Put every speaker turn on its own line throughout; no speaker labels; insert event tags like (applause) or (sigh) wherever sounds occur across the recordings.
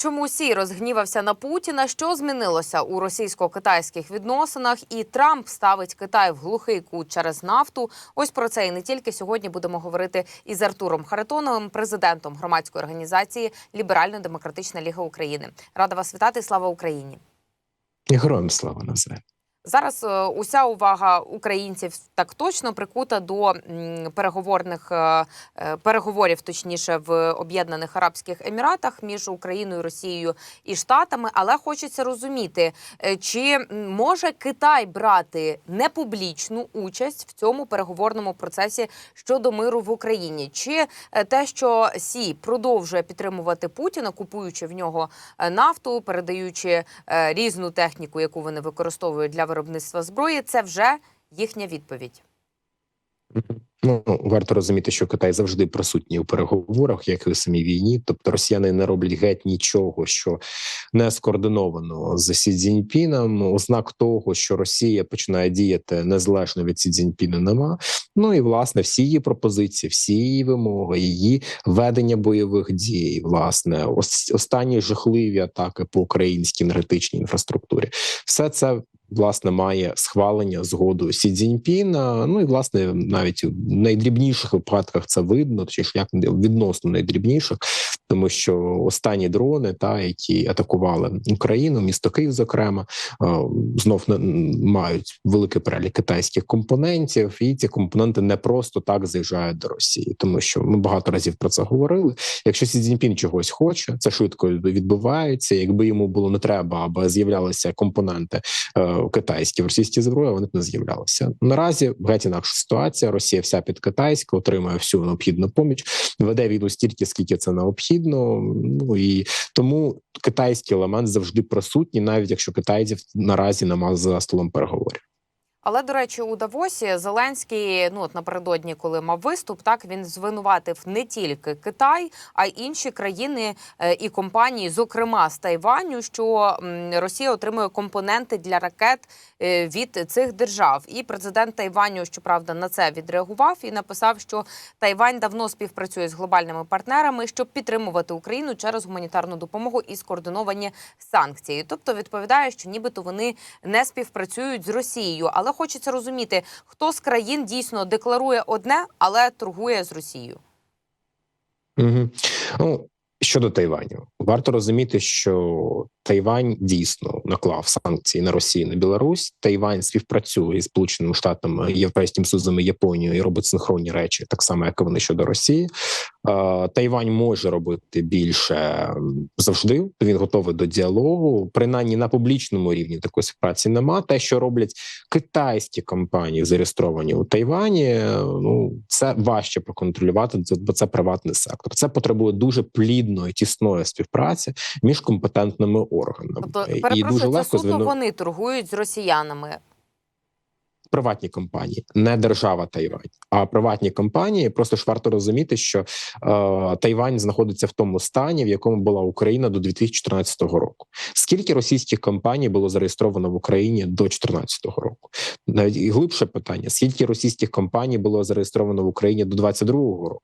Чому Сі розгнівався на Путіна? Що змінилося у російсько-китайських відносинах? І Трамп ставить Китай в глухий кут через нафту. Ось про це і не тільки сьогодні будемо говорити із Артуром Харитоновим, президентом громадської організації Ліберально-Демократична Ліга України. Рада вас вітати. Слава Україні!
Героям слава навзаєм.
Зараз е, уся увага українців так точно прикута до переговорних е, е, переговорів, точніше, в Об'єднаних Арабських Еміратах між Україною, Росією і Штатами. Але хочеться розуміти, чи може Китай брати непублічну участь в цьому переговорному процесі щодо миру в Україні, чи те, що Сі продовжує підтримувати Путіна, купуючи в нього нафту, передаючи різну техніку, яку вони використовують для виробництва зброї, це вже їхня відповідь.
Ну варто розуміти, що Китай завжди присутній у переговорах, як і у самій війні. Тобто росіяни не роблять геть нічого, що не скоординовано з Сі Цзіньпіном. Ознак того, що Росія починає діяти незалежно від Сі Цзіньпіна, нема. Ну і власне всі її пропозиції, всі її вимоги, її ведення бойових дій, власне, ос- останні жахливі атаки по українській енергетичній інфраструктурі, все це. Власне, має схвалення згоду Сі Цзіньпіна. Ну і власне навіть в найдрібніших випадках це видно, чи ж як відносно найдрібніших, тому що останні дрони, та які атакували Україну, місто Київ, зокрема, знов не- мають великий перелік китайських компонентів, і ці компоненти не просто так заїжджають до Росії, тому що ми багато разів про це говорили. Якщо Сі Цзіньпін чогось хоче, це швидко відбувається. Якби йому було не треба, аби з'являлися компоненти е, китайські в російській зброї, вони б не з'являлися. Наразі геть інакша ситуація. Росія вся під китайську, отримує всю необхідну поміч, веде війну стільки, скільки це необхідно. Ну і тому китайський елемент завжди присутній, навіть якщо китайців наразі нема за столом переговорів.
Але до речі, у Давосі Зеленський, ну от напередодні, коли мав виступ, так він звинуватив не тільки Китай, а й інші країни е, і компанії, зокрема з Тайваню, що Росія отримує компоненти для ракет е, від цих держав. І президент Тайваню, щоправда, на це відреагував і написав, що Тайвань давно співпрацює з глобальними партнерами, щоб підтримувати Україну через гуманітарну допомогу і скоординовані санкції. Тобто відповідає, що нібито вони не співпрацюють з Росією, але хочеться розуміти, хто з країн дійсно декларує одне, але торгує з Росією.
Угу. Ну щодо Тайваню, варто розуміти, що Тайвань дійсно наклав санкції на Росію на Білорусь. Тайвань співпрацює з Сполученими Штатами, Європейським Союзом Японією і робить синхронні речі, так само як і вони щодо Росії. Тайвань може робити більше завжди. Він готовий до діалогу. Принаймні на публічному рівні такої співпраці нема. Те, що роблять китайські компанії, зареєстровані у Тайвані, ну це важче проконтролювати, бо це приватний сектор. Це потребує дуже плідної, тісної співпраці між компетентними органами.
Тобто,
І
перепрошую, це суто
звину-
вони торгують з росіянами.
приватні компанії, не держава Тайвань, а приватні компанії. Просто ж варто розуміти, що е, Тайвань знаходиться в тому стані, в якому була Україна до 2014 року. Скільки російських компаній було зареєстровано в Україні до 2014 року? Навіть і глибше питання: скільки російських компаній було зареєстровано в Україні до 2022 року?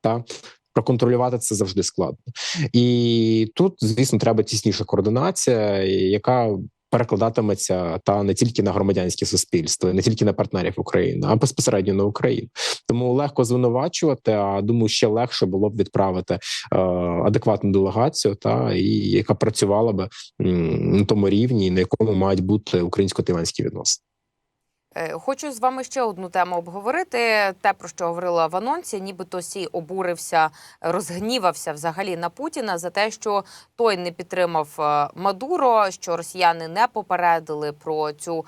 Та проконтролювати це завжди складно, і тут, звісно, треба тісніша координація, яка перекладатиметься та не тільки на громадянське суспільство, не тільки на партнерів України, а безпосередньо на Україну. Тому легко звинувачувати. А думаю, ще легше було б відправити е, адекватну делегацію, та і яка працювала би на тому рівні, на якому мають бути українсько-тайванські відносини.
Е, Хочу з вами ще одну тему обговорити. Те, про що говорила в анонсі, нібито Сі обурився, розгнівався взагалі на Путіна за те, що той не підтримав е, Мадуро, що росіяни не попередили про цю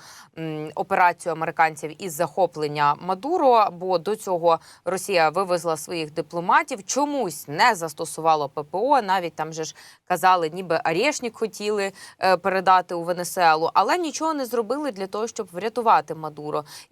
операцію американців із захоплення Мадуро. Бо до цього Росія вивезла своїх дипломатів, чомусь не застосувало ППО. Навіть там же ж казали, ніби Арешнік хотіли е, передати у Венесуелу, але нічого не зробили для того, щоб врятувати Мадуро.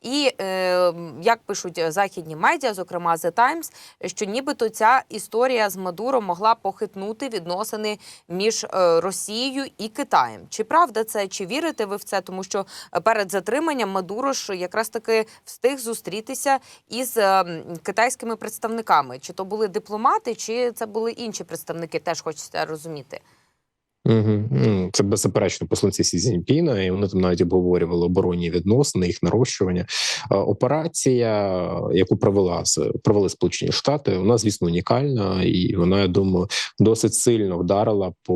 І е, як пишуть західні медіа, зокрема The Times, що нібито ця історія з Мадуро могла похитнути відносини між е, Росією і Китаєм. Чи правда це? Чи вірите ви в це? Тому що перед затриманням Мадуро ж якраз таки встиг зустрітися із е, китайськими представниками. Чи то були дипломати, чи це були інші представники? Теж хочеться розуміти.
Угу. Це беззаперечно посланці Сі Цзіньпіна, і вони там навіть обговорювали оборонні відносини, їх нарощування. Операція, яку провела провели Сполучені Штати, вона звісно унікальна, і вона, я думаю, досить сильно вдарила по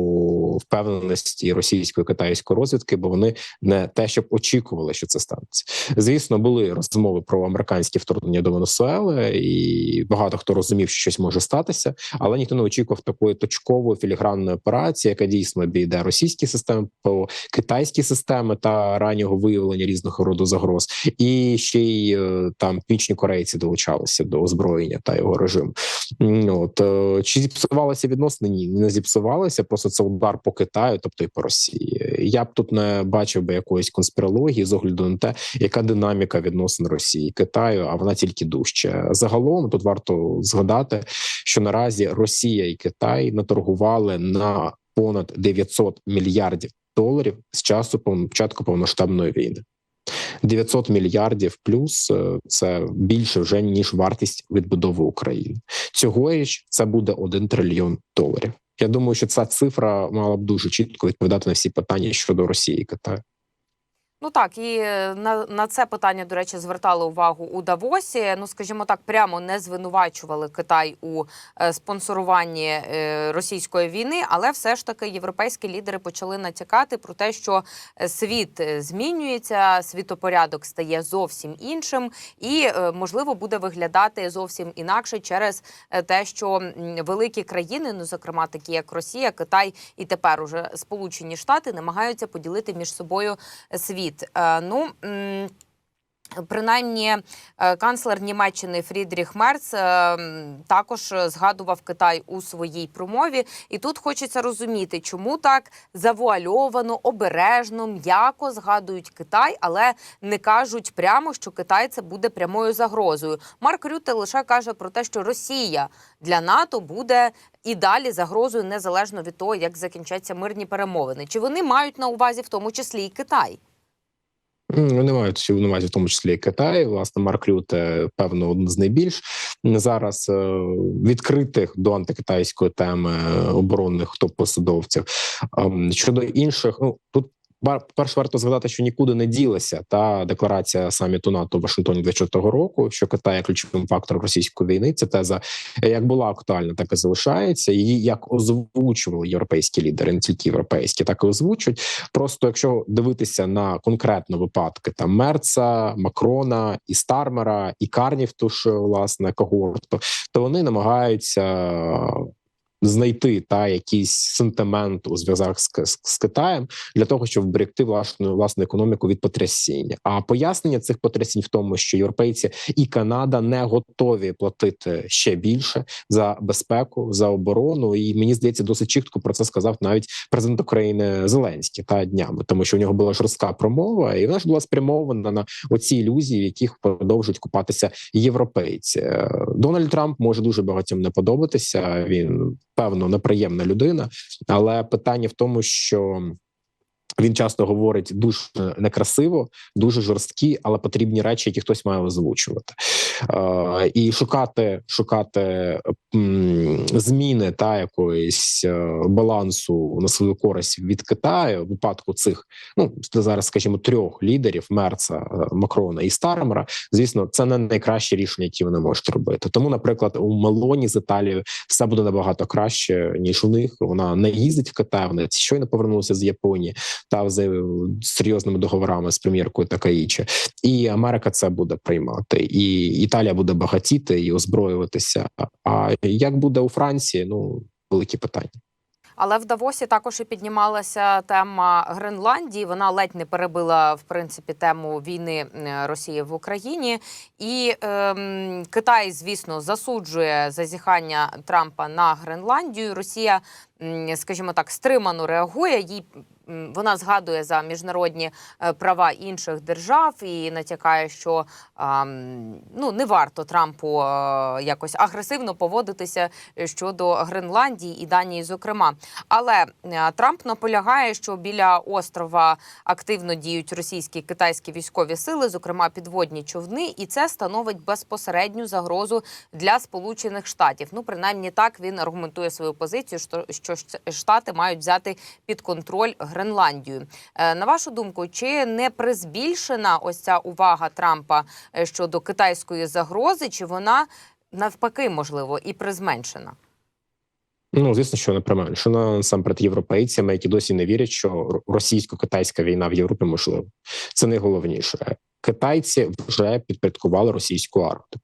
впевненості російської китайської розвідки, бо вони не те, щоб очікували, що це станеться. Звісно, були розмови про американське вторгнення до Венесуели, і багато хто розумів, що щось може статися, але ніхто не очікував такої точкової філігранної операції, яка дійсно обійде російські системи по китайські системи та раннього виявлення різного роду загроз, і ще й е, там північні корейці долучалися до озброєння та його режиму. От е, чи зіпсувалися відносини? Ні, не зіпсувалися. Просто це удар по Китаю, тобто і по Росії. Я б тут не бачив би якоїсь конспірології з огляду на те, яка динаміка відносин Росії і Китаю, а вона тільки дужче. Загалом тут варто згадати, що наразі Росія і Китай наторгували на понад 900 мільярдів доларів з часу початку повноштабної війни. 900 мільярдів плюс е, це більше вже ніж вартість відбудови України. Цьогоріч це буде 1 трильйон доларів. Я думаю, що ця цифра мала б дуже чітко відповідати на всі питання щодо Росії і Китаю.
Ну так, і е, на, на це питання, до речі, звертали увагу у Давосі. Ну, скажімо так, прямо не звинувачували Китай у е, спонсоруванні е, російської війни, але все ж таки європейські лідери почали натякати про те, що світ змінюється, світопорядок стає зовсім іншим, і можливо буде виглядати зовсім інакше через те, що великі країни, ну зокрема такі як Росія, Китай і тепер уже Сполучені Штати, намагаються поділити між собою світ. Е, Ну принаймні, е, канцлер Німеччини Фрідріх Мерц е, також згадував Китай у своїй промові. І тут хочеться розуміти, чому так завуальовано, обережно, м'яко згадують Китай, але не кажуть прямо, що Китай це буде прямою загрозою. Марк Рюте лише каже про те, що Росія для НАТО буде і далі загрозою незалежно від того, як закінчаться мирні перемовини. Чи вони мають на увазі в тому числі і Китай?
Вони мають на увазі, в тому числі і Китай. Власне, Марк Люте, певно, один з найбільш зараз е, відкритих до антикитайської теми оборонних топ-посадовців. Ем, Щодо інших, ну тут перш варто згадати, що нікуди не ділася та декларація саміту НАТО в Вашингтоні 24 року, що Китай ключовим фактором російської війни. Ця теза як була актуальна, так і залишається. Її як озвучували європейські лідери, не тільки європейські, так і озвучують. Просто якщо дивитися на конкретно випадки там Мерца, Макрона і Стармера, і Карнів, ту ж власне когорту, то вони намагаються. Знайти та якийсь сентимент у зв'язках з, з, з Китаєм для того, щоб вберегти власну власну економіку від потрясіння. А пояснення цих потрясінь в тому, що європейці і Канада не готові платити ще більше за безпеку, за оборону. І мені здається, досить чітко про це сказав навіть президент України Зеленський та днями, тому що у нього була жорстка промова, і вона ж була спрямована на оці ілюзії, в яких продовжують купатися європейці. Е, Дональд Трамп може дуже багатьом не подобатися. Він певно неприємна людина, але питання в тому, що. Він часто говорить дуже некрасиво, дуже жорсткі, але потрібні речі, які хтось має озвучувати, е, і шукати шукати зміни та якоїсь е, балансу на свою користь від Китаю в випадку цих ну зараз, скажімо, трьох лідерів Мерца, е, Макрона і Стармера. Звісно, це не найкраще рішення, які вони можуть робити. Тому, наприклад, у Мелоні з Італією все буде набагато краще ніж у них. Вона не їздить в Китай. Вона щойно повернулася з Японії та з серйозними договорами з прем'єркою Такаїчі. І Америка це буде приймати, і Італія буде багатіти і озброюватися. А як буде у Франції? Ну великі питання.
Але в Давосі також і піднімалася тема Гренландії. Вона ледь не перебила в принципі тему війни Росії в Україні. І ем, Китай, звісно, засуджує зазіхання Трампа на Гренландію. Росія, скажімо так, стримано реагує. Їй вона згадує за міжнародні е, права інших держав і натякає, що ну не варто Трампу е, якось агресивно поводитися е, щодо Гренландії і Данії, зокрема. Але Трамп наполягає, що біля острова активно діють російські і китайські військові сили, зокрема підводні човни, і це становить безпосередню загрозу для Сполучених Штатів. Ну, принаймні так він аргументує свою позицію, що, Штати мають взяти під контроль. Е, На вашу думку, чи не призбільшена ось ця увага Трампа е, щодо китайської загрози, чи вона навпаки можливо і призменшена?
Ну, звісно, що не применшено насамперед європейцями, які досі не вірять, що російсько-китайська війна в Європі можлива. Це найголовніше. Китайці вже підпорядкували російську Арктику.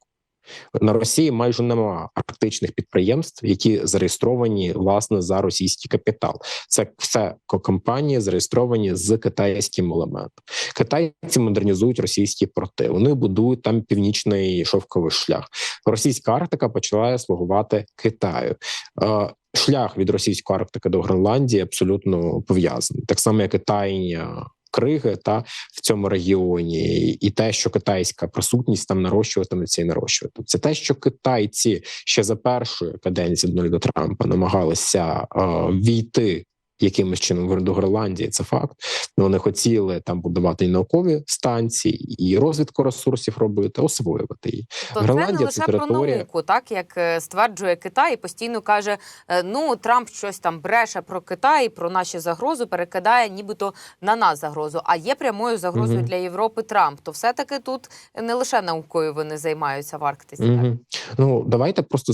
На Росії майже немає арктичних підприємств, які зареєстровані власне за російський капітал. Це все ко- компанії зареєстровані з китайським елементом. Китайці модернізують російські порти. Вони будують там північний шовковий шлях. Російська Арктика почала слугувати Китаю. Е, Шлях від російської Арктики до Гренландії абсолютно пов'язаний, так само як таїння криги та в цьому регіоні, і те, що китайська присутність там нарощуватиметься і нарощуватиметься. Те, що китайці ще за першої каденції Дональда Трампа намагалися е, війти. Якимось чином до Гренландії це факт. Вони хотіли там будувати і наукові станції, і розвідку ресурсів робити, освоювати її.
То це не лише
це
про науку, так як е, стверджує Китай, і постійно каже: е, ну Трамп щось там бреше про Китай, про наші загрозу, перекидає, нібито на нас загрозу. А є прямою загрозою
Мгм.
для Європи Трамп. То все таки тут не лише наукою вони займаються в Арктиці. так?
Угу. Ну давайте просто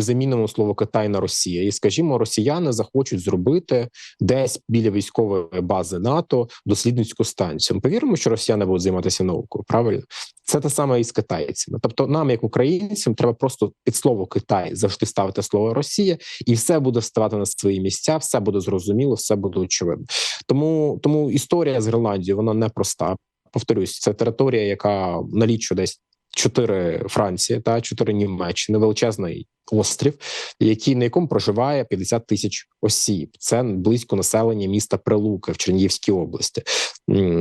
замінимо слово Китай на Росія, і скажімо, росіяни захочуть зробити десь біля військової бази НАТО дослідницьку станцію. Ми повіримо, що росіяни будуть займатися наукою. Правильно, це те саме і з китайцями. Тобто, нам, як українцям, треба просто під слово Китай завжди ставити слово Росія, і все буде вставати на свої місця, все буде зрозуміло, все буде очевидно. Тому тому історія з Гренландією вона непроста. Повторюсь, це територія, яка налічує десь чотири Франції та чотири Німеччини, величезний острів, який на якому проживає 50 тисяч осіб. Це близько населення міста Прилуки в Чернігівській області.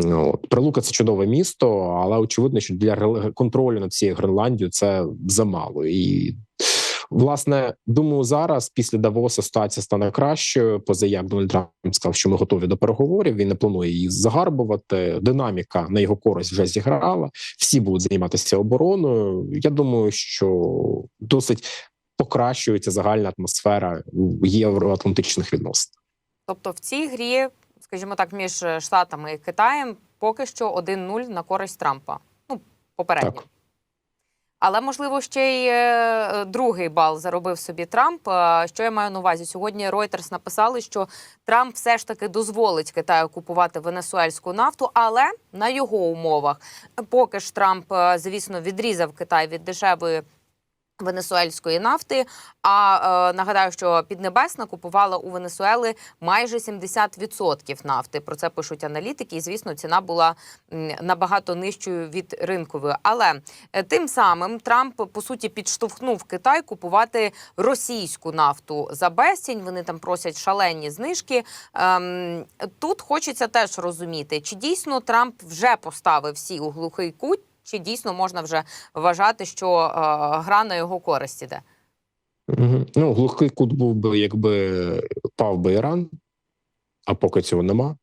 От Прилука це чудове місто, але очевидно, що для контролю над цією Гренландією це замало і. Власне, думаю, зараз після Давоса ситуація стане кращою. Поза як Дональд Трамп сказав, що ми готові до переговорів. Він не планує її загарбувати. Динаміка на його користь вже зіграла. Всі будуть займатися обороною. Я думаю, що досить покращується загальна атмосфера євроатлантичних відносин.
Тобто в цій грі, скажімо так, між Штатами і Китаєм поки що 1-0 на користь Трампа. Ну, попередньо.
Так.
Але можливо ще й е, другий бал заробив собі Трамп. Що я маю на увазі? Сьогодні Reuters написали, що Трамп все ж таки дозволить Китаю купувати венесуельську нафту, але на його умовах. Поки ж Трамп, е, звісно, відрізав Китай від дешевої. Венесуельської нафти. А е, нагадаю, що Піднебесна купувала у Венесуели майже 70% нафти. Про це пишуть аналітики. І звісно, ціна була набагато нижчою від ринкової. Але е, тим самим Трамп по суті підштовхнув Китай купувати російську нафту за безцінь. Вони там просять шалені знижки. Ем, тут хочеться теж розуміти, чи дійсно Трамп вже поставив всі у глухий кут. Чи дійсно можна вже вважати, що е, гра на його користь іде?
Ну, глухий кут був би, якби пав би Іран, а поки цього нема.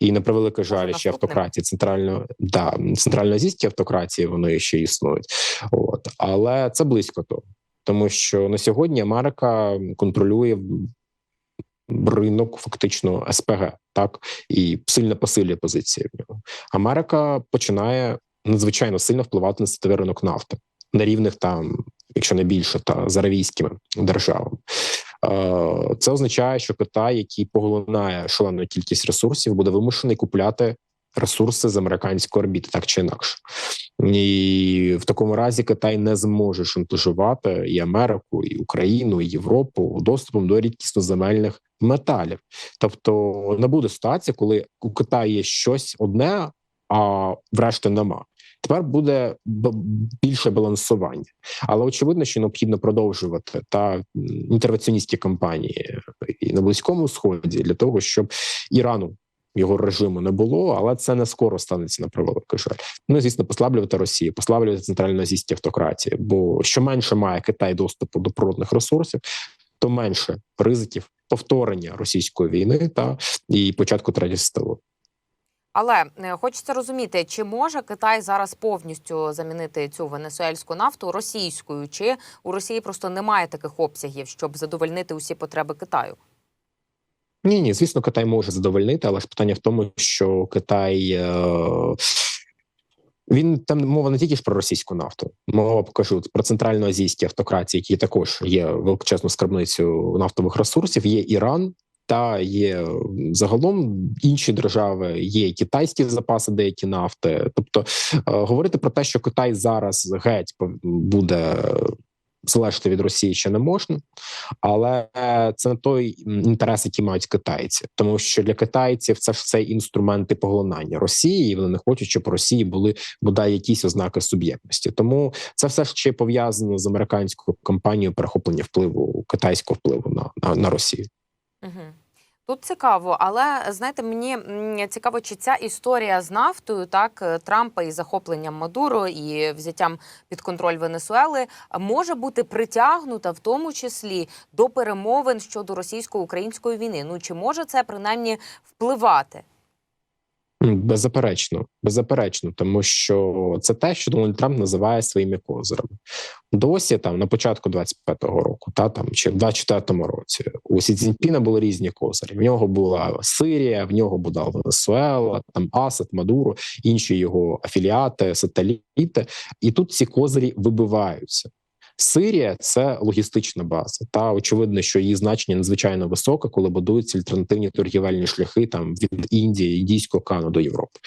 І на превеликий жаль, ще автократії центрально да, центральноазійські автократії вони ще існують. От але це близько того, тому що на сьогодні Америка контролює ринок, фактично СПГ, так і сильно посилює позиції в нього. Америка починає надзвичайно сильно впливати на світовий ринок нафти на рівних там, якщо не більше, та з аравійськими державами. Е, Це означає, що Китай, який поглинає шалену кількість ресурсів, буде вимушений купляти ресурси з американської орбіти, так чи інакше, і в такому разі Китай не зможе шантажувати і Америку, і Україну, і Європу доступом до рідкісноземельних металів. Тобто не буде ситуації, коли у Китаї є щось одне, а врешті нема. Тепер буде більше балансування, але очевидно, що необхідно продовжувати та інтервенціоністські кампанії і на близькому сході для того, щоб Ірану його режиму не було, але це не скоро станеться на превеликий жаль. Ну звісно, послаблювати Росію, послаблювати центральноазійські автократії. Бо що менше має Китай доступу до природних ресурсів, то менше ризиків повторення російської війни та і початку третього світового.
Але е, хочеться розуміти, чи може Китай зараз повністю замінити цю венесуельську нафту російською, чи у Росії просто немає таких обсягів, щоб задовольнити усі потреби Китаю?
Ні, ні, звісно, Китай може задовольнити, але ж питання в тому, що Китай. Е- він там мова не тільки ж про російську нафту, мова покажу про центральноазійські автократії, які також є величезну скарбницю нафтових ресурсів. Є Іран, та є загалом інші держави, є китайські запаси, деякі нафти. Тобто е, говорити про те, що Китай зараз геть буде залежати від Росії, ще не можна, але це не той інтерес, який мають китайці, тому що для китайців це ж це інструменти поглинання Росії, і вони не хочуть, щоб Росії були бодай якісь ознаки суб'єктності. Тому це все ще пов'язано з американською кампанією перехоплення впливу китайського впливу на, на, на Росію.
Угу. Тут цікаво, але знаєте, мені цікаво, чи ця історія з нафтою, так е, Трампа і захопленням Мадуро і взяттям під контроль Венесуели може бути притягнута в тому числі до перемовин щодо російсько-української війни. Ну чи може це принаймні впливати?
Беззаперечно, беззаперечно, тому що це те, що Дональд Трамп називає своїми козирами. Досі там на початку 25-го року, та там чи в 24-му році у Сі Цзіньпіна були різні козирі. В нього була Сирія, в нього була Венесуела, там Асад, Мадуро, інші його афіліати, сателіти, і тут ці козирі вибиваються. Сирія це логістична база. Та очевидно, що її значення надзвичайно високе, коли будуються альтернативні торгівельні шляхи там від Індії, Індійського Кану до Європи.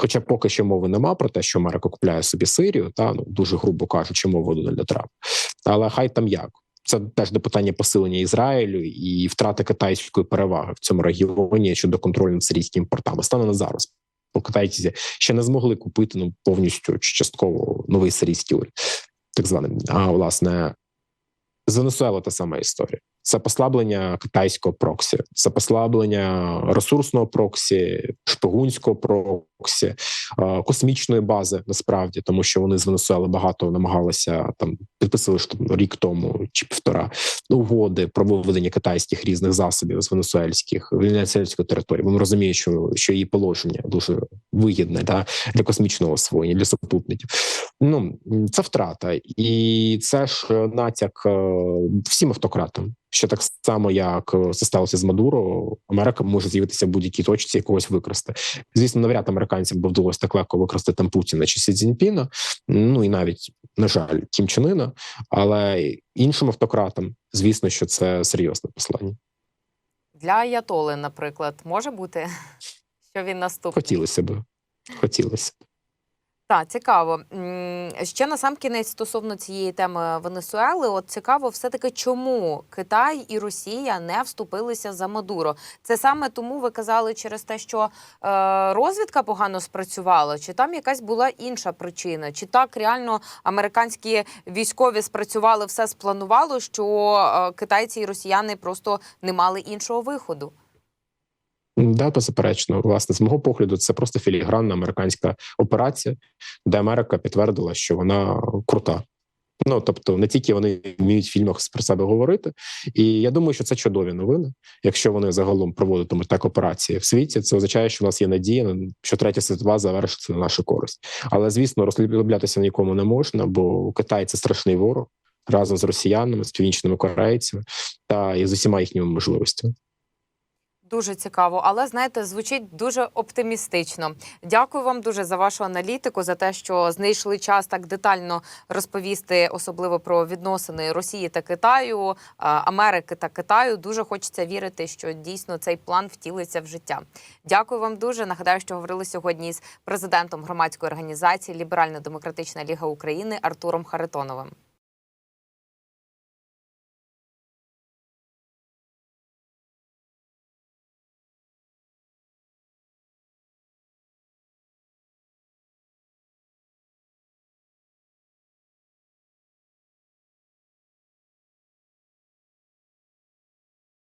Хоча поки що мови нема про те, що Америка купляє собі Сирію, та ну дуже грубо кажучи, мову Дональда Трампа. Але хай там як. Це теж до питання посилення Ізраїлю і втрати китайської переваги в цьому регіоні щодо контролю над сирійськими портами. Стане на зараз. Бо китайці ще не змогли купити ну повністю чи частково новий сирійський уряд так званим. А власне з Венесуела та сама історія. Це послаблення китайського проксі, це послаблення ресурсного проксі, шпигунського проксі, космічної бази насправді, тому що вони з Венесуели багато намагалися там підписали ж там рік тому чи півтора угоди про виведення китайських різних засобів з венесуельських венесуельської території. Вони розуміють, що що її положення дуже вигідне да, для космічного освоєння, для супутників. Ну це втрата, і це ж натяк всім автократам. Що так само, як це сталося з Мадуро, Америка може з'явитися в будь-якій точці якогось викрасти. Звісно, навряд американцям би вдалося так легко використати там Путіна чи Сі Цзіньпіна, ну і навіть на жаль, Кім Чен Ына, але іншим автократам, звісно, що це серйозне послання.
Для Аятоли, наприклад, може бути, (laughs) що він наступний?
Хотілося б. Хотілося б.
Так, цікаво. Ще на сам кінець стосовно цієї теми Венесуели, от цікаво, все таки, чому Китай і Росія не вступилися за Мадуро. Це саме тому ви казали через те, що е, розвідка погано спрацювала, чи там якась була інша причина? Чи так реально американські військові спрацювали, все спланувало, що е, китайці і росіяни просто не мали іншого виходу?
Да, беззаперечно, власне, з мого погляду, це просто філігранна американська операція, де Америка підтвердила, що вона крута. Ну тобто, не тільки вони вміють в фільмах про себе говорити, і я думаю, що це чудові новини. Якщо вони загалом проводитимуть так операції в світі, це означає, що в нас є надія, що третя світова завершиться на нашу користь. Але звісно, розлюблятися нікому не можна, бо Китай це страшний ворог разом з росіянами, з північними корейцями та і з усіма їхніми можливостями.
Дуже цікаво, але знаєте, звучить дуже оптимістично. Дякую вам дуже за вашу аналітику, за те, що знайшли час так детально розповісти, особливо про відносини Росії та Китаю, Америки та Китаю. Дуже хочеться вірити, що дійсно цей план втілиться в життя. Дякую вам дуже. Нагадаю, що говорили сьогодні з президентом громадської організації Ліберально-Демократична Ліга України Артуром Харитоновим.